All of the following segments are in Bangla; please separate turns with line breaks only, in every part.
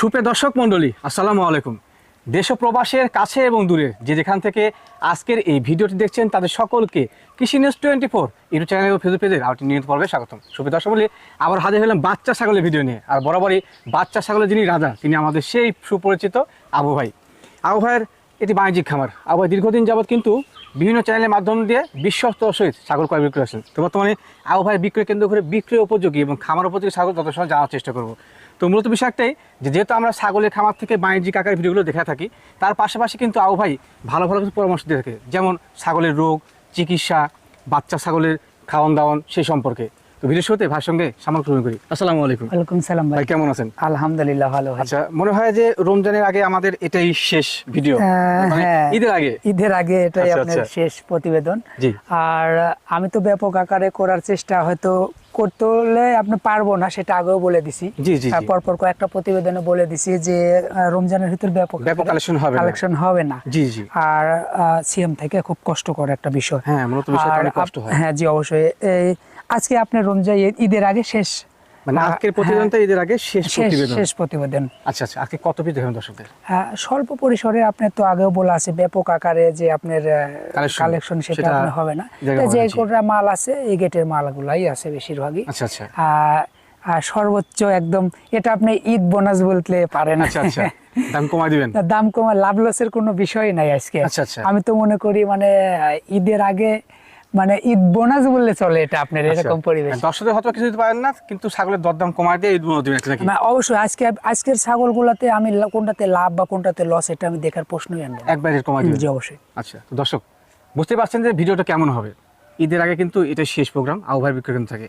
সুপ্রিয় দর্শক মণ্ডলী, আসসালামু আলাইকুম। দেশ ও প্রবাসের কাছে এবং দূরে যে যেখান থেকে আজকের এই ভিডিওটি দেখছেন তাদের সকলকে Krishi news twenty four YouTube channel ও ফেসবুক পেজের আউটি নিয়মিত পর্বে স্বাগতম। সুপ্রিয় দর্শক মণ্ডলী, আবার হাজির হলাম বাচ্চা ছাগলের ভিডিও নিয়ে। আর বরাবরই বাচ্চা ছাগলের যিনি রাজা, তিনি আমাদের সেই সুপরিচিত আবু ভাই। আবু ভাইয়ের এটি বাণিজ্যিক খামার। আবু ভাই দীর্ঘদিন যাবৎ কিন্তু বিভিন্ন চ্যানেলের মাধ্যম দিয়ে বিশ্বস্ত সহিত ছাগল ক্রয় বিক্রয় আসেন তো বর্তমানে আবু ভাইয়ের বিক্রয় কেন্দ্র করে বিক্রয় উপযোগী এবং খামার উপযোগী ছাগল তত সময় জানার চেষ্টা করব। তো মূলত বিষয় একটাই যে, যেহেতু আমরা ছাগলের খামার থেকে বাণিজ্যিক আকারের ভিডিওগুলো দেখা থাকি, তার পাশাপাশি কিন্তু আবু ভাই ভালো ভালো কিছু পরামর্শ দিয়ে থাকে, যেমন ছাগলের রোগ, চিকিৎসা, বাচ্চা ছাগলের খাওয়ান দাওয়ান সেই সম্পর্কে। তো ভিডিও শুরুতে ভাইয়ের সঙ্গে সামাল গ্রহণ করি। আসসালামু আলাইকুম।
ওয়ালাইকুম সালাম ভাই।
ভাই কেমন আছেন?
আলহামদুলিল্লাহ ভালো
আচ্ছা মনে হয় যে রমজানের আগে আমাদের এটাই শেষ ভিডিও।
আহ,
মানে
হ্যাঁ।
ঈদের আগে?
ঈদের আগে এটাই
আচ্ছা,
আপনার
আচ্ছা।
শেষ প্রতিবেদন। আর আমি তো ব্যাপক আকারে করার চেষ্টা হয়তো করতে হলে আপনি পারব না সেটা আগেও বলে দিছি। পরপর কয়েকটা প্রতিবেদনে বলে দিছি যে রমজানের ভিতর ব্যাপক
ব্যাপক collection হবে না।
কালেকশন হবে না।
জি জি।
আর সিএম থেকে খুব কষ্টকর একটা বিষয়।
হ্যাঁ মূলত বিষয়টা অনেক কষ্ট হয়।
হ্যাঁ জি অবশ্যই। এই আজকে আপনার রমজান ঈদের আগে শেষ।
মানে আজকের প্রতিবেদনটা ঈদের আগে শেষ
শেষ
প্রতিবেদন।
শেষ প্রতিবেদন।
আচ্ছা আচ্ছা আজকে কত পিস দেখেন দর্শকদের?
হ্যাঁ, স্বল্প পরিসরে আপনার তো আগেও বলা আছে ব্যাপক আকারে যে আপনার কালেকশন সেটা
সেটা
আপনার হবে না।
জায়গা
তো
হবে
যে কোটা মাল আছে এই গেটের মালগুলাই আছে বেশিরভাগই।
আচ্ছা আচ্ছা।
আর আর সর্বোচ্চ একদম এটা আপনি ঈদ বোনাস বলতে পারেন।
আচ্ছা আচ্ছা দাম দিবেন।
দাম কমা লাভ লসের কোনো বিষয় নাই আজকে।
আচ্ছা, আচ্ছা।
আমি তো মনে করি মানে ঈদের আগে মানে ঈদ বোনাস বললে চলে এটা আপনার এরকম পরিবেশ।
আচ্ছা। দর্শকদের হয়তো কিছু দিতে পারেন না কিন্তু ছাগলের দরদাম কমাই দিয়ে ঈদ মনে দিবেন নাকি?
না, অবশ্যই। আজকে আজকের ছাগলগুলোতে আমি কোনটাতে লাভ বা কোনটাতে লস এটা আমি দেখার প্রশ্নই আনব
একবার দিবেন
জি অবশ্যই।
আচ্ছা তো দর্শক বুঝতে পারছেন যে ভিডিওটা কেমন হবে। ঈদের আগে কিন্তু এটা শেষ প্রোগ্রাম আবহাওয়ার বিক্রয় থাকে।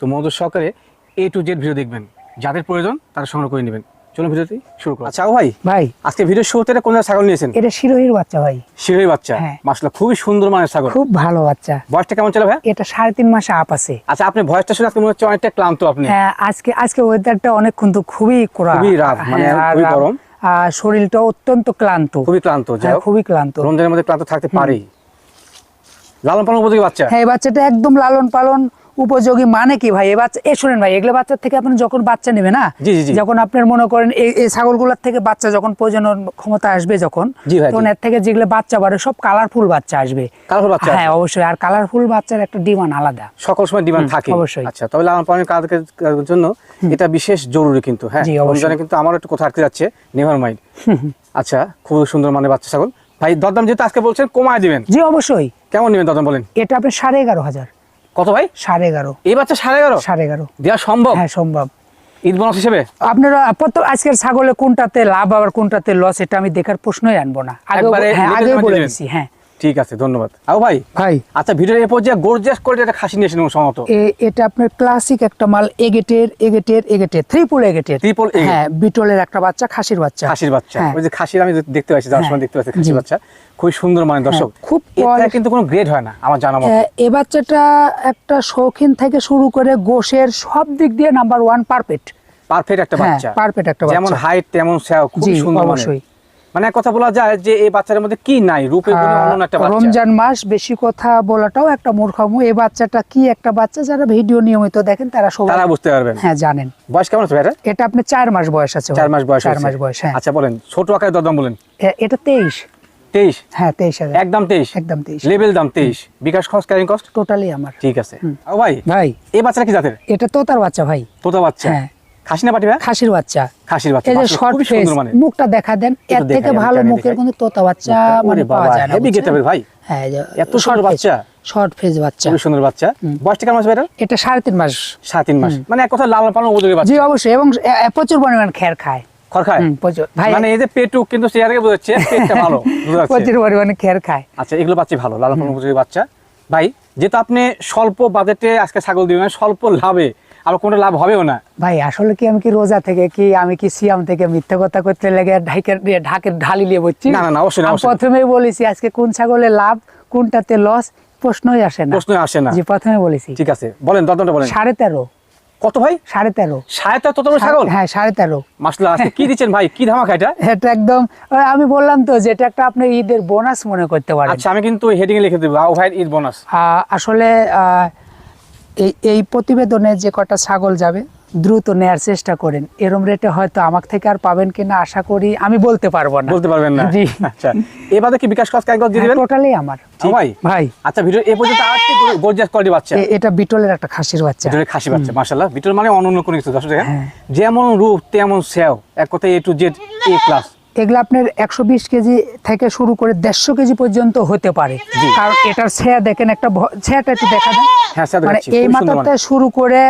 তো মনোযোগ সহকারে এ টু জেড ভিডিও দেখবেন। যাদের প্রয়োজন তারা সংগ্রহ করে নেবেন। চলুন ভিডিওটি শুরু করুন আচ্ছা ভাই
ভাই।
আজকে ভিডিও শুরুতে কোন ছাগল নিয়েছেন?
এটা শিরোহির বাচ্চা ভাই।
শিরোই বাচ্চা?
হ্যাঁ।
মাসলা খুবই সুন্দর মানের ছাগল।
খুব ভালো বাচ্চা।
বয়সটা কেমন চলে ভাই
এটা সাড়ে তিন মাসে আপ আছে।
আচ্ছা আপনি ভয়েসটা শুনে আজকে মনে হচ্ছে অনেকটা ক্লান্ত আপনি।
হ্যাঁ, আজকে আজকে ওয়েদারটা অনেকক্ষণ তো খুবই কড়া।
খুবই রাত, মানে
হ্যাঁ,
খুবই গরম।
আর শরীরটা অত্যন্ত ক্লান্ত।
খুবই ক্লান্ত
হ্যাঁ, খুবই ক্লান্ত।
রমজানের মধ্যে ক্লান্ত থাকতে পারেই লালন পালন উপযোগী বাচ্চা?
হ্যাঁ এই বাচ্চাটা একদম লালন পালন উপযোগী মানে কি ভাই? এই বাচ্চা এ শুনেন ভাই এগুলো বাচ্চার থেকে আপনি যখন বাচ্চা নেবে না। যখন আপনার মনে করেন এই ছাগলগুলোর থেকে বাচ্চা যখন প্রজনন ক্ষমতা আসবে যখন। তখন এর থেকে যেগুলো বাচ্চা বাড়ে সব কালারফুল বাচ্চা আসবে।
কালারফুল বাচ্চা
হ্যাঁ অবশ্যই। আর কালারফুল বাচ্চার একটা ডিমান্ড আলাদা।
সকল সময় ডিমান্ড থাকে।
অবশ্যই।
আচ্ছা তবে লালন পালনের কাজের জন্য এটা বিশেষ জরুরি কিন্তু হ্যাঁ। কিন্তু আমারও একটু কথা আটকে যাচ্ছে নেভার মাইন্ড আচ্ছা খুব সুন্দর মানে বাচ্চা ছাগল। ভাই দরদাম যেহেতু আজকে বলছেন কমায় দিবেন।
জি অবশ্যই।
কেমন নেবেন দরদাম বলেন?
এটা আপনার সাড়ে এগারো হাজার।
কত ভাই?
সাড়ে এগারো।
এই বাচ্চা সাড়ে এগারো?
সাড়ে এগারো।
দেওয়া সম্ভব?
হ্যাঁ সম্ভব।
ঈদ বোনাস হিসেবে?
আপনারা প্রত্যেক আজকের ছাগলে কোনটাতে লাভ আবার কোনটাতে লস এটা আমি দেখার প্রশ্নই আনব না। আগে হ্যাঁ বলে দিচ্ছি হ্যাঁ।
ঠিক আছে ধন্যবাদ। আও ভাই
ভাই।
আচ্ছা ভিডিওর এ পর্যায়ে গর্জিয়াস করে একটা খাসি নিয়েছেন সম্ভবত
এটা আপনার ক্লাসিক একটা মাল এগেটের এগেটের এগেটের থ্রিপুল এগেটের।
Egg।
হ্যাঁ বিটলের একটা বাচ্চা খাসির বাচ্চা।
খাসির বাচ্চা।
হ্যাঁ।
ওই যে খাসির আমি দেখতে পাচ্ছি যাওয়ার
হ্যাঁ,
সময় দেখতে পাচ্ছি খাসির বাচ্চা। খুবই সুন্দর মানে দর্শক।
খুব
এটা কিন্তু কোনো গ্রেড হয় না আমার জানা মতো।
এ, এ বাচ্চাটা একটা শৌখিন থেকে শুরু করে গোশের সব দিক দিয়ে নাম্বার ওয়ান পারফেক্ট
পারফেক্ট একটা বাচ্চা।
perfect একটা বাচ্চা।
যেমন হাইট তেমন খুব সুন্দর মানে
অবশ্যই।
মানে কথা বলা যায় যে এই বাচ্চার মধ্যে কি নাই? রূপে একটা বাচ্চা।
রমজান মাস বেশি কথা বলাটাও একটা মূর্খামু। এই বাচ্চাটা কি একটা বাচ্চা যারা ভিডিও নিয়মিত দেখেন তারা সবাই
তারা বুঝতে পারবেন।
হ্যাঁ জানেন।
বয়স কেমন আছে ভাইরা
এটা আপনি চার মাস বয়স আছে।
চার মাস বয়স
চার মাস বয়স হ্যাঁ।
আচ্ছা বলেন ছোট আকারে দরদাম বলেন।
এটা তেইশ।
তেইশ?
হ্যাঁ তেইশ হাজার।
একদম তেইশ?
একদম তেইশ।
লেভেল দাম তেইশ। বিকাশ খরচ ক্যারিং কস্ট
টোটালি আমার।
ঠিক আছে। ও ভাই
ভাই।
এই বাচ্চাটা কি জাতের?
এটা তোতার বাচ্চা ভাই।
তোতা বাচ্চা।
হ্যাঁ।
খাসি না পাটি
খাসির বাচ্চা।
খাসির বাচ্চা।
এই যে শর্ট ফেস
মানে।
মুখটা দেখা দেন এর থেকে ভালো মুখের
দেখাই।
তোতা বাচ্চা মানে পাওয়া যায় না
heavy গেটাবের ভাই।
হ্যাঁ
এত সুন্দর বাচ্চা।
শর্ট ফেস বাচ্চা।
খুবই সুন্দর বাচ্চা। বয়সটা কেমন আছে ভাইরা
এটা সাড়ে তিন মাস।
সাড়ে তিন মাস। মানে এক কথা লালন পালন উপযোগী
জি অবশ্যই এবং প্রচুর পরিমাণ খের খায়।
খড় খায়?
ভাই
মানে এই যে পেটুক কিন্তু চেয়ারে বোঝাচ্ছে পেটটা ভালো
প্রচুর পরিমাণে খের খায়।
আচ্ছা এগুলো বাচ্চা ভালো লালন পালন উপযোগী বাচ্চা। ভাই যেহেতু আপনি স্বল্প বাজেটে আজকে ছাগল দিবেন স্বল্প লাভে আবার কোনো লাভ হবেও না।
ভাই আসলে কি আমি কি রোজা থেকে কি আমি কি সিয়াম থেকে মিথ্যা কথা করতে লেগে ঢাকের ঢাকের ঢালি নিয়ে বলছি
না, না, অবশ্যই
প্রথমেই বলেছি আজকে কোন ছাগলে লাভ কোনটাতে লস প্রশ্নই আসে না।
প্রশ্ন আসে না।
জি প্রথমে বলেছি।
ঠিক আছে বলেন দরদামটা বলেন।
সাড়ে তেরো।
কত ভাই?
সাড়ে তেরো।
সাড়ে তেরো তত ছাগল?
হ্যাঁ সাড়ে তেরো।
মাসলা আছে কি দিচ্ছেন ভাই? কি ধামাকা এটা?
এটা একদম আমি বললাম তো যে এটা একটা আপনি ঈদের বোনাস মনে করতে পারেন।
আচ্ছা আমি কিন্তু হেডিং লিখে দেবো ভাই ঈদ বোনাস
আসলে আহ, এই এই প্রতিবেদনে যে কটা ছাগল যাবে দ্রুত নেয়ার চেষ্টা করেন। এরম রেটে হয়তো আমার থেকে আর পাবেন কিনা আশা করি আমি বলতে পারব না।
বলতে পারবেন না?
জি।
আচ্ছা। এবারে কি বিকাশ খরচ কাগজ দিয়ে দিবেন?
টোটালি আমার।
ভাই?
ভাই।
আচ্ছা ভিডিও এ পর্যন্ত আর কি গর্জিয়াস কোয়ালিটি বাচ্চা?
এটা বিটলের একটা খাসির বাচ্চা।
ভিডিওর খাসি বাচ্চা মাশাআল্লাহ। বিটল মানে অনন্য কোনো কিছু দর্শক
হ্যাঁ।
যেমন রূপ তেমন সেও এক কথায় A to Z A class
এগুলো আপনার একশো বিশ কেজি থেকে শুরু করে দেড়শো কেজি পর্যন্ত হতে পারে। কারণ এটার ছেয়া দেখেন একটা ছেয়াটা একটু দেখা দেন
হ্যাঁ
মানে এই মাথাতে। শুরু করে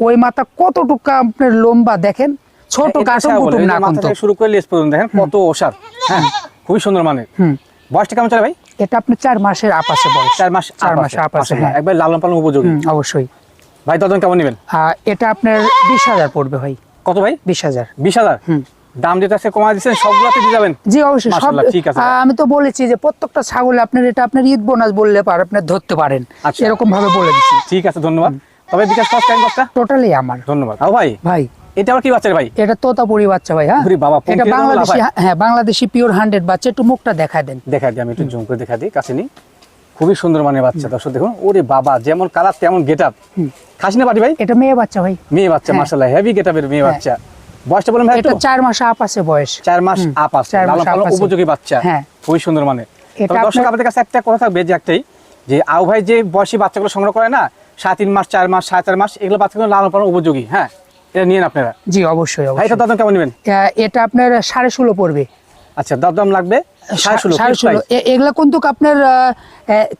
ওই মাথা কতটুকু আপনার লম্বা দেখেন ছোট
সেও বলে,
কুটুম না কিন্তু।
শুরু করে লেস পর্যন্ত দেখেন কত ওষার। হ্যাঁ খুবই সুন্দর মানে
হুম।
বয়সটা কেমন চলে ভাই?
এটা আপনার চার মাসের আপাশে বয়স।
চার মাস
চার
আপ
মাস
আছে,
আপ আছে
মাশাআল্লাহ,
হ্যাঁ।
একবার লালন পালন উপযোগী।
অবশ্যই।
ভাই তখন কেমন নেবেন?
এটা আপনার বিশ হাজার পড়বে ভাই।
কত ভাই?
বিশ হাজার।
বিশ হাজার?
হুম।
দাম যেটা আছে কমা দিচ্ছেন সবগুলোতে দিয়ে যাবেন?
জি অবশ্যই সব
ঠিক আছে।
আমি তো বলেছি যে প্রত্যেকটা ছাগল আপনার এটা আপনার ঈদ বোনাস বললে পার আপনি ধরতে পারেন।
আচ্ছা।
এরকম ভাবে বলে দিচ্ছি।
ঠিক আছে ধন্যবাদ। তবে বিকাশ কষ্টটা
টোটালি আমার।
ধন্যবাদ। ও ভাই
ভাই।
এটা আবার কি বাচ্চা ভাই?
এটা তোতাপুরি বাচ্চা ভাই হ্যাঁ?
ওরে বাবা,
এটা বাংলাদেশি হ্যাঁ বাংলাদেশি পিওর হান্ড্রেড বাচ্চা একটু মুখটা দেখা দেন।
দেখা দিই আমি একটু জুম করে দেখা দিই কাছে নি খুবই সুন্দর মানে বাচ্চা দর্শক দেখুন। ওরে বাবা যেমন কালার তেমন গেট আপ খাসি না পাটি ভাই?
এটা মেয়ে বাচ্চা ভাই।
মেয়ে বাচ্চা
হ্যাঁ।
মার্শাল্লাহ হেভি গেট আপের মেয়ে
হ্যাঁ।
বাচ্চা। বয়সটা বললাম
এটা মাস আপ আছে বয়স।
মাস আপ আছে। লালন পালন উপযোগী বাচ্চা।
হ্যাঁ।
খুবই সুন্দর মানে। দর্শক আপনাদের কাছে একটা কথা থাকবে যে একটাই যে আউ ভাই যে বয়সী বাচ্চাগুলো সংগ্রহ করে না সাড়ে তিন মাস চার মাস সাড়ে চার মাস এগুলো বাচ্চাগুলো লালন পালন উপযোগী হ্যাঁ? এটা নিন আপনারা।
জি অবশ্যই
অবশ্যই এটা দাম কেমন নেবেন?
এটা আপনার সাড়ে ষোলো পড়বে।
আচ্ছা দরদাম লাগবে?
এগুলা কিন্তু আপনার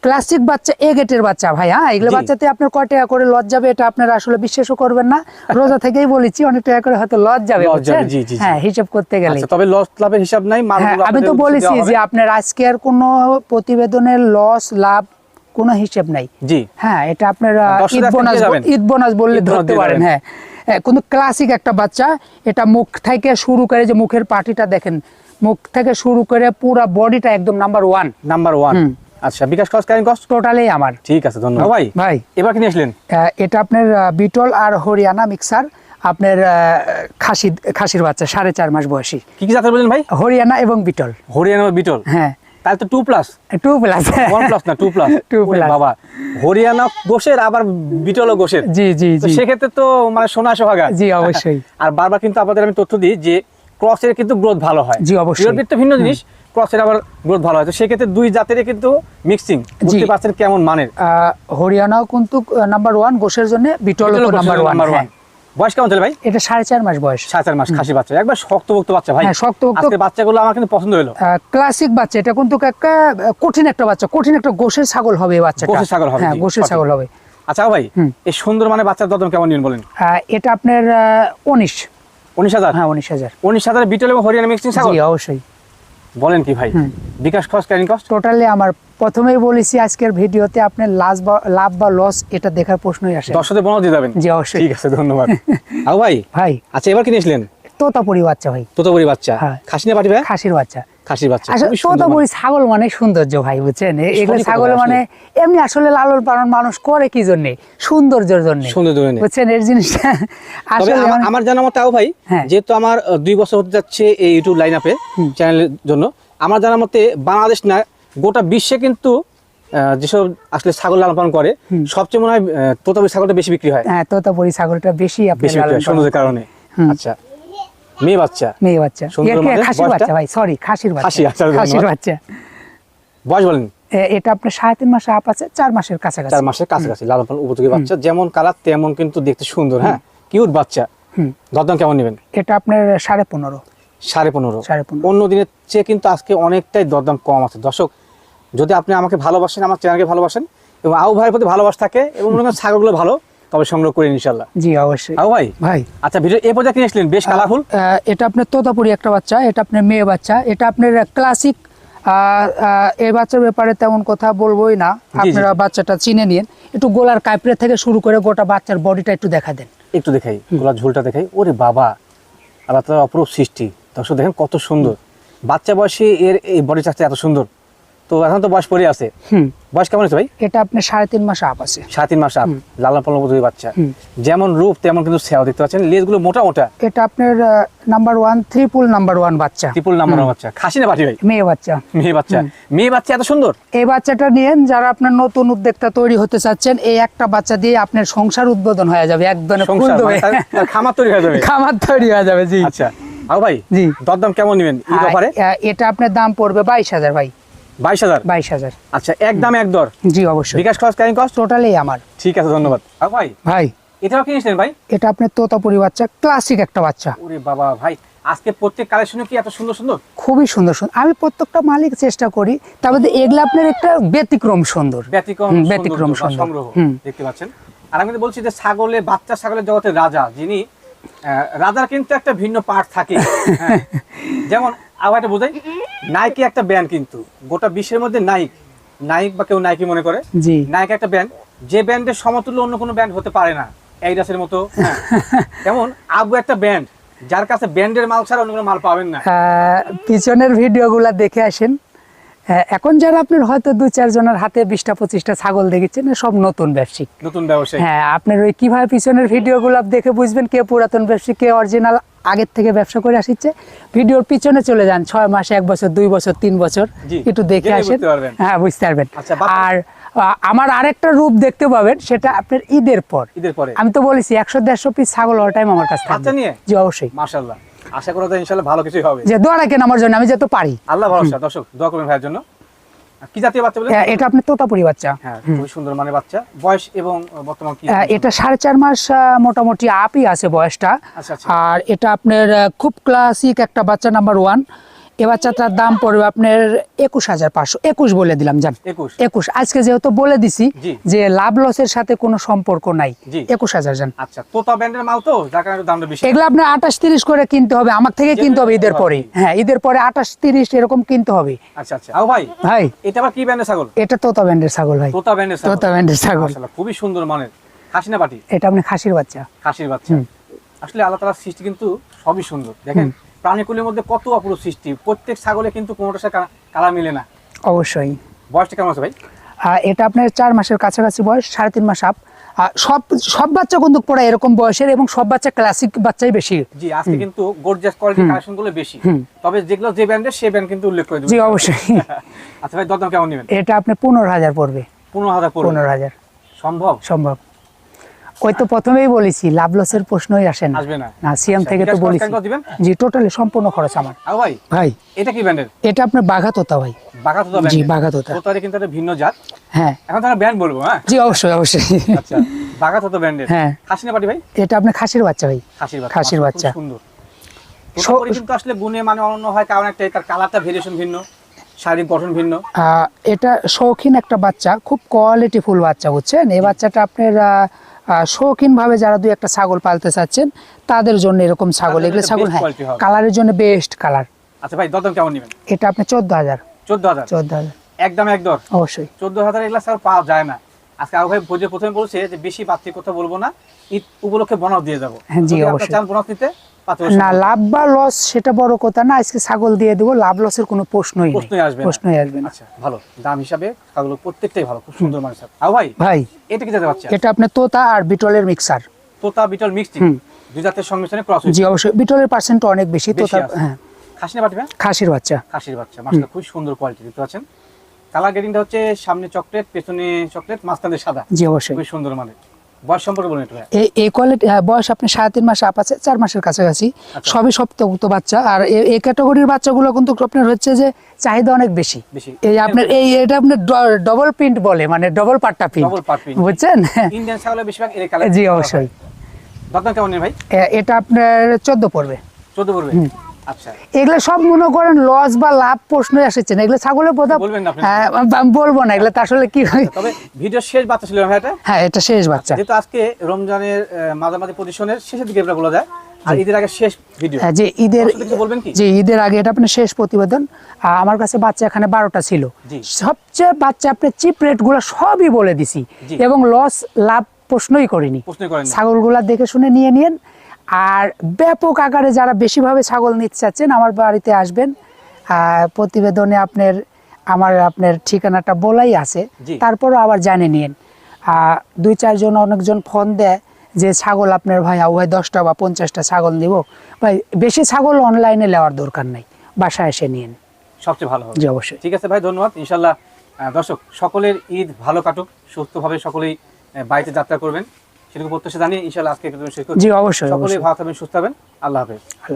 ক্লাসিক বাচ্চা এ গেটের বাচ্চা ভাই হ্যাঁ? এগুলো বাচ্চাতে আপনার কয় টাকা করে লজ যাবে এটা আপনারা আসলে বিশ্বাসও করবেন না। রোজা থেকেই বলেছি অনেক টাকা করে হয়তো লজ যাবে। হ্যাঁ হিসাব করতে গেলে
আচ্ছা তবে লস লাভের হিসাব নাই
হ্যাঁ আমি তো বলেছি যে আপনার আজকে আর কোনো প্রতিবেদনের লস লাভ কোনো হিসেব নাই।
জি।
হ্যাঁ এটা আপনার ঈদ বোনাস ঈদ বোনাস বললে ধরতে পারেন হ্যাঁ। হ্যাঁ, কিন্তু ক্লাসিক একটা বাচ্চা এটা মুখ থেকে শুরু করে যে মুখের পাটিটা দেখেন মুখ থেকে শুরু করে পুরো বডিটা একদম নাম্বার ওয়ান
নাম্বার ওয়ান আচ্ছা বিকাশ কেন কষ্ট
টোটালি আমার।
ঠিক আছে ধন্যবাদ। ভাই।
ভাই
এবার আসলেন?
এটা আপনার বিটল আর হরিয়ানা মিক্সার আপনার খাসি খাসির বাচ্চা সাড়ে চার মাস বয়সী।
কি কি জাতের বললেন ভাই?
হরিয়ানা এবং বিটল
হরিয়ানা বিটল
হ্যাঁ।
তাহলে তো two plus
two plus
one plus না টু প্লাস
Two plus।
বাবা। হরিয়ানা গোশের আবার বিটলও গোশের
জি জি জি।
সেক্ষেত্রে তো মানে সোনা সোহাগা।
জি অবশ্যই।
আর বারবার কিন্তু আপনাদের আমি তথ্য দিই যে ক্রসের কিন্তু গ্রোথ ভালো হয়।
জি, অবশ্যই।
তো ভিন্ন জিনিস ক্রসের আবার গ্রোথ ভালো হয়। তো সেক্ষেত্রে দুই জাতেরই কিন্তু মিক্সিং বুঝতে পারছেন কেমন মানের।
হরিয়ানাও কিন্তু নাম্বার ওয়ান গোসের জন্য বিটল নাম্বার ওয়ান।
বয়স কেমন চলে ভাই?
এটা সাড়ে চার মাস বয়স।
সাড়ে চার মাস খাসি বাচ্চা। একবার শক্ত শক্তভুক্ত বাচ্চা ভাই।
হ্যাঁ, শক্তপোক্ত।
আজকে বাচ্চাগুলো আমার কিন্তু পছন্দ হলো।
ক্লাসিক বাচ্চা। এটা কিন্তু একটা কঠিন একটা বাচ্চা। কঠিন একটা গোসের ছাগল হবে এই বাচ্চাটা।
গোশের ছাগল হবে,
হ্যাঁ গোসের ছাগল হবে।
আচ্ছা ভাই এই সুন্দর মানে বাচ্চার দরদাম কেমন নিন বলেন?
এটা আপনার উনিশ।
উনিশ হাজার?
হ্যাঁ উনিশ হাজার।
উনিশ হাজার বিটল এবং হরিয়ানা মিক্সিং ছাগল?
অবশ্যই।
বলেন কি ভাই? বিকাশ ক্যারিং কস্ট
টোটালি আমার প্রথমেই বলেছি আজকের ভিডিওতে আপনার লাভ বা লাভ বা লস এটা দেখার প্রশ্নই আসে। না।
দর্শকদের বনাও দিয়ে যাবেন।
জি অবশ্যই।
ঠিক আছে ধন্যবাদ। আও ভাই
ভাই।
আচ্ছা এবার কি নিয়েছিলেন
তোতাপুরি বাচ্চা ভাই।
তোতাপুরি বাচ্চা।
হ্যাঁ।
খাসি না
খাসির বাচ্চা।
খাসির বাচ্চা
আসলে তোতাপুরি ছাগল মানে সৌন্দর্য ভাই বুঝছেন? এগুলো ছাগল মানে এমনি আসলে লালন পালন মানুষ করে কি জন্যে? সৌন্দর্যের জন্য।
মানে। সুন্দর ধরে
বুঝছেন? এর জিনিসটা আসলে মানে-
আমার জানা মতে আও ভাই
হ্যাঁ।
যেহেতু আমার দুই বছর হতে যাচ্ছে এই ইউটিউব লাইন আপে চ্যানেলের জন্য আমার জানা মতে বাংলাদেশ না গোটা বিশ্বে কিন্তু যেসব আসলে ছাগল লালন পালন করে সবচেয়ে মনে হয় তোতাপুরি ছাগলটা বেশি বিক্রি হয়।
হ্যাঁ তোতাপুরি ছাগলটা বেশি আপনি লালন
কারণে। আচ্ছা। মেয়ে বাচ্চা?
মেয়ে বাচ্চা?
মানে?
খাসির বাচ্চা ভাই? সরি খাসির বাচ্চা। খাসির বাচ্চা।
বয়স বলেন।
এটা আপনার সাড়ে তিন মাসে আপ আছে চার মাসের কাছাকাছি।
চার মাসের কাছাকাছি লালন পালন উপযোগী বাচ্চা। যেমন কালার তেমন কিন্তু দেখতে সুন্দর হ্যাঁ? কিউট বাচ্চা। দরদাম কেমন নেবেন?
এটা আপনার সাড়ে পনেরো।
সাড়ে পনেরো।
সাড়ে পনেরো।
অন্য দিনের চেয়ে কিন্তু আজকে অনেকটাই দরদাম কম আছে। দর্শক যদি আপনি আমাকে ভালোবাসেন আমার চ্যানেলকে ভালোবাসেন এবং আউ ভাইয়ের প্রতি ভালোবাসা থাকে এবং মনে করেন ছাগলগুলো ভালো তবে সংগ্রহ করে ইনশাল্লাহ
জি অবশ্যই।
আউ ভাই?
ভাই।
আচ্ছা ভিডিও এ পর্যায়ে কিনেছিলেন বেশ কালারফুল।
এটা আপনার তোতাপুরি একটা বাচ্চা এটা আপনার মেয়ে বাচ্চা এটা আপনার ক্লাসিক এই বাচ্চার ব্যাপারে তেমন কথা বলবোই না। আপনারা বাচ্চাটা চিনে নিন। একটু গোলার কাইপড়ে থেকে শুরু করে গোটা বাচ্চার বডিটা একটু দেখা দেন।
একটু দেখাই গোলার ঝোলটা দেখাই। ওরে বাবা আল্লাহ অপরূপ সৃষ্টি। দর্শক দেখেন কত সুন্দর। বাচ্চা বয়সে এর এই বডি চাচ্ছে এত সুন্দর। তো এখন তো বয়স পড়ে আছে। বয়স কেমন আছে ভাই?
এটা আপনার সাড়ে তিন মাস আপ আছে।
সাড়ে তিন মাস আপ লালন পালন দুই বাচ্চা। যেমন রূপ তেমন কিন্তু সেও দেখতে পাচ্ছেন। লেজগুলো মোটা মোটা।
এটা আপনার number one triple number one বাচ্চা।
ত্রিপুল নাম্বার বাচ্চা। খাসি না পাঠি ভাই?
মেয়ে বাচ্চা।
মেয়ে বাচ্চা। মেয়ে বাচ্চা এত সুন্দর?
এই বাচ্চাটা নিয়েন যারা আপনার নতুন উদ্যোক্তা তৈরি হতে চাচ্ছেন এই একটা বাচ্চা দিয়ে আপনার সংসার উদ্বোধন হয়ে যাবে একদম
মানে খামার তৈরি হয়ে যাবে।
খামার তৈরি হয়ে যাবে জি।
আচ্ছা। আও ভাই
জি।
দরদাম কেমন নেবেন?
এটা আপনার দাম পড়বে বাইশ হাজার ভাই।
বাইশ হাজার?
বাইশ হাজার।
আচ্ছা এক দাম এক দর?
জি অবশ্যই।
বিকাশ খরচ ক্যারিং কস্ট
টোটালি আমার।
ঠিক আছে ধন্যবাদ। ভাই?
ভাই।
এটাও ভাই?
এটা আপনার তোতাপুরি বাচ্চা ক্লাসিক একটা বাচ্চা।
ওরে বাবা ভাই আজকে প্রত্যেক কালেকশনে কি এত সুন্দর সুন্দর?
খুবই সুন্দর সুন্দর। আমি প্রত্যেকটা মালিক চেষ্টা করি তার মধ্যে এগুলো আপনার একটা ব্যতিক্রম সুন্দর।
ব্যতিক্রম
ব্যতিক্রম
সংগ্রহ দেখতে পাচ্ছেন। আর আমি বলছি যে ছাগলে বাচ্চা ছাগলের জগতের রাজা যিনি রাজার কিন্তু একটা ভিন্ন পার্ট থাকে। হ্যাঁ। যেমন আবার একটা বোঝাই। নাইকি একটা কিন্তু। গোটা বিশ্বের মধ্যে নাইক নাইক বা কেউ নাইকি মনে করে?
জি।
নাইক একটা যে সমতুল্য অন্য কোনো হতে পারে না। এইডাসের মতো হ্যাঁ। আবু একটা ব্যান্ড যার কাছে মাল ছাড়া অন্য কোনো মাল পাবেন না।
পিছনের ভিডিওগুলো দেখে আসেন। এখন যারা আপনার হয়তো দু চারজনের হাতে বিশটা পঁচিশটা ছাগল দেখেছেন সব নতুন ব্যবসায়িক।
নতুন ব্যবসায়ী
হ্যাঁ আপনার ওই কীভাবে পিছনের ভিডিওগুলো দেখে বুঝবেন কে পুরাতন ব্যবসায়ী কে অরিজিনাল আগের থেকে ব্যবসা করে আসছে ভিডিওর পিছনে চলে যান ছয় মাস এক বছর দুই বছর তিন বছর। একটু দেখে আসেন। হ্যাঁ বুঝতে পারবেন।
আচ্ছা,
আর আমার আরেকটা রূপ দেখতে পাবেন সেটা আপনার ঈদের পর।
ঈদের পরে।
আমি তো বলেছি একশো দেড়শো পিস ছাগল অল টাইম আমার কাছে থাকবে। জি অবশ্যই।
মাশাল্লাহ আশা করা যায় ইনশাল্লাহ ভালো কিছুই হবে।
যে দোয়া রাখেন আমার জন্য আমি যত পারি।
আল্লাহ ভরসা। দর্শক দোয়া করবেন ভাইয়ের জন্য। কি জাতীয় বাচ্চা বলে?
হ্যাঁ, এটা আপনার তোতাপুরি বাচ্চা।
হ্যাঁ খুবই সুন্দর মানে বাচ্চা। বয়স এবং বর্তমান কি?
এটা সাড়ে চার মাস মোটামুটি আপই আছে বয়সটা।
আচ্ছা, আচ্ছা।
আর এটা আপনার খুব ক্লাসিক একটা বাচ্চা নাম্বার ওয়ান এ বাচ্চাটার দাম পড়বে আপনার একুশ হাজার পাঁচশো। একুশ বলে দিলাম জান।
একুশ।
আজকে যেহেতু বলে দিছি যে লাভ লসের সাথে কোনো সম্পর্ক নাই। একুশ হাজার জান।
আচ্ছা
এগুলো আপনার আঠাশ তিরিশ করে কিনতে হবে আমার থেকে কিনতে হবে ঈদের পরে। হ্যাঁ ঈদের পরে আঠাশ তিরিশ এরকম কিনতে হবে।
আচ্ছা আচ্ছা। ভাই
ভাই।
এটা আবার কি ব্যান্ডের ছাগল?
এটা তোতা ব্যান্ডের ছাগল ভাই।
তোতা ব্যান্ডের ছাগল।
তোতা ব্যান্ডের ছাগল।
খুবই সুন্দর মানের। খাসি না পাটি
এটা আপনি খাসির বাচ্চা।
খাসির বাচ্চা। আসলে আল্লাহ তালার সৃষ্টি কিন্তু সবই সুন্দর। দেখেন প্রাণীকুলের মধ্যে কত অপরূপ সৃষ্টি? প্রত্যেক ছাগলে কিন্তু কোনোটার সাথে কালার মিলে না।
অবশ্যই।
বয়সটা কেমন আছে ভাই?
এটা আপনার চার মাসের কাছাকাছি বয়স সাড়ে তিন মাস আপ সব সব বাচ্চা কিন্তু পড়া এরকম বয়সের এবং সব বাচ্চা ক্লাসিক বাচ্চাই বেশি।
জি আজকে কিন্তু গর্জিয়াস কোয়ালিটি কালেকশনগুলো বেশি। তবে যেগুলো যে ব্র্যান্ডের সেই ব্র্যান্ড কিন্তু উল্লেখ করে
জি অবশ্যই।
আচ্ছা ভাই দরদাম কেমন নেবেন?
এটা আপনি পনেরো হাজার পড়বে।
পনেরো হাজার পড়বে।
পনেরো হাজার।
সম্ভব?
সম্ভব। ওই তো প্রথমেই বলেছি লাভ লসের প্রশ্নই আসে না।
না।
সিএম
আচ্ছা,
থেকে তো বলেছি। জি টোটালি সম্পূর্ণ খরচ আমার।
ভাই
ভাই।
এটা কি ব্র্যান্ডের?
এটা আপনার বাঘা তোতা ভাই জি।
তোতারে কিন্তু একটা ভিন্ন জাত।
হ্যাঁ।
এখন তারা ব্র্যান্ড বলব হ্যাঁ?
জি অবশ্যই অবশ্যই।
আচ্ছা ব্র্যান্ডের।
হ্যাঁ।
খাসি না পাটি ভাই?
এটা আপনার খাসির বাচ্চা ভাই।
খাসির বাচ্চা
খাসির বাচ্চা।
সুন্দর। কিন্তু আসলে গুণে মানে অনন্য হয় কারণ একটা তার কালারটা ভেরিয়েশন ভিন্ন শারীরিক গঠন ভিন্ন।
এটা শৌখিন একটা বাচ্চা খুব কোয়ালিটি ফুল বাচ্চা বুঝছেন? এই বাচ্চাটা আপনার শৌখিন ভাবে যারা দুই একটা ছাগল পালতে চাচ্ছেন তাদের জন্য এরকম ছাগল। এগুলো ছাগল হ্যাঁ কালারের জন্য বেস্ট কালার
আচ্ছা ভাই দরদাম কেমন নেবেন?
এটা আপনি চোদ্দ হাজার।
চোদ্দ হাজার?
চোদ্দ হাজার।
একদম একদর
অবশ্যই।
চোদ্দ হাজার এগুলো স্যার পাওয়া যায় না। আজকে আবু ভাই বুঝে প্রথমে বলছে যে বেশি বাড়তি কথা বলব না। ঈদ উপলক্ষে বোনাস দিয়ে যাব।
হ্যাঁ, জি, অবশ্যই।
বোনাস পাত্র
না লাভ বা লস সেটা বড় কথা না আজকে ছাগল দিয়ে দেবো লাভ লসের কোনো প্রশ্নই নেই।
প্রশ্নই আসবে
প্রশ্নই আসবে না।
আচ্ছা ভালো। দাম হিসাবে ছাগল প্রত্যেকটাই ভালো খুব সুন্দর মানে স্যার ভাই
ভাই
এটা কি যেতে পারছে
এটা আপনার তোতা আর বিটলের মিক্সার।
তোতা বিটল মিক্সড?
হুম।
দুই জাতের সংমিশ্রণে ক্রস
জি অবশ্যই। বিটলের পার্সেন্ট অনেক বেশি তোতা। হ্যাঁ।
খাসি না? পাঠিবে
খাসির বাচ্চা।
খাসির বাচ্চা মাছটা খুব সুন্দর কোয়ালিটি দেখতে পাচ্ছেন? কালার গ্রেডিংটা হচ্ছে সামনে চকলেট পেছনে চকলেট মাঝখানে সাদা।
জি অবশ্যই।
খুবই সুন্দর মানে বয়স সম্পর্কে বলুন একটু
এই এই কোয়ালিটি বয়স আপনি সাড়ে তিন মাস আপ আছে চার মাসের কাছাকাছি।
আচ্ছা।
সবই বাচ্চা। আর এই ক্যাটাগরির বাচ্চাগুলো কিন্তু আপনার হচ্ছে যে চাহিদা অনেক বেশি। এই আপনার এই এটা আপনার ডবল প্রিন্ট বলে মানে ডবল পাট্টা প্রিন্ট
Double part print।
বুঝছেন?
ইন্ডিয়ান ছাগলের বেশিরভাগ এর কালার
জি অবশ্যই।
কেমন ভাই?
এটা আপনার চোদ্দ পড়বে।
চোদ্দ পড়বে? আচ্ছা
এগুলো সব মনে করেন লস বা লাভ প্রশ্নই আসছে না। এগুলো ছাগলের
আপনি?
হ্যাঁ বলব না এগুলো আসলে কি
তবে ভিডিও শেষ বাচ্চা ছিল এটা?
হ্যাঁ এটা শেষ বাচ্চা।
যেহেতু আজকে রমজানের মাঝামাঝি পজিশনের শেষের দিকে বলা যায়। আর ঈদের আগে শেষ ভিডিও
হ্যাঁ, যে ঈদের
বলবেন কি?
যে ঈদের আগে এটা আপনার শেষ প্রতিবেদন। আর আমার কাছে বাচ্চা এখানে বারোটা ছিল। সবচেয়ে বাচ্চা আপনি চিপ সবই বলে দিছি। এবং লস লাভ প্রশ্নই করিনি।
প্রশ্নই করেন
ছাগলগুলা দেখে শুনে নিয়ে নিন আর ব্যাপক আকারে যারা বেশিভাবে ছাগল নিতে চাচ্ছেন আমার বাড়িতে আসবেন। প্রতিবেদনে আপনার আমার আপনার ঠিকানাটা বলাই আছে। তারপরও আবার জানে নিন। দুই চারজন অনেকজন ফোন দেয় যে ছাগল আপনার ভাই ভাই দশটা বা পঞ্চাশটা ছাগল দিব ভাই বেশি ছাগল অনলাইনে নেওয়ার দরকার নাই। বাসায় এসে নিন।
সবচেয়ে ভালো হবে।
জি অবশ্যই।
ঠিক আছে ভাই ধন্যবাদ। ইনশাল্লাহ দর্শক সকলের ঈদ ভালো কাটুক। সুস্থভাবে সকলেই বাড়িতে যাত্রা করবেন। সেটুকু প্রত্যাশা জানিয়ে ইনশাল্লাহ আজকে একটু শেষ করছি।
জি অবশ্যই
সকলেই ভালো থাকবেন সুস্থ হবেন আল্লাহ হাফেজ।
আল্লাহ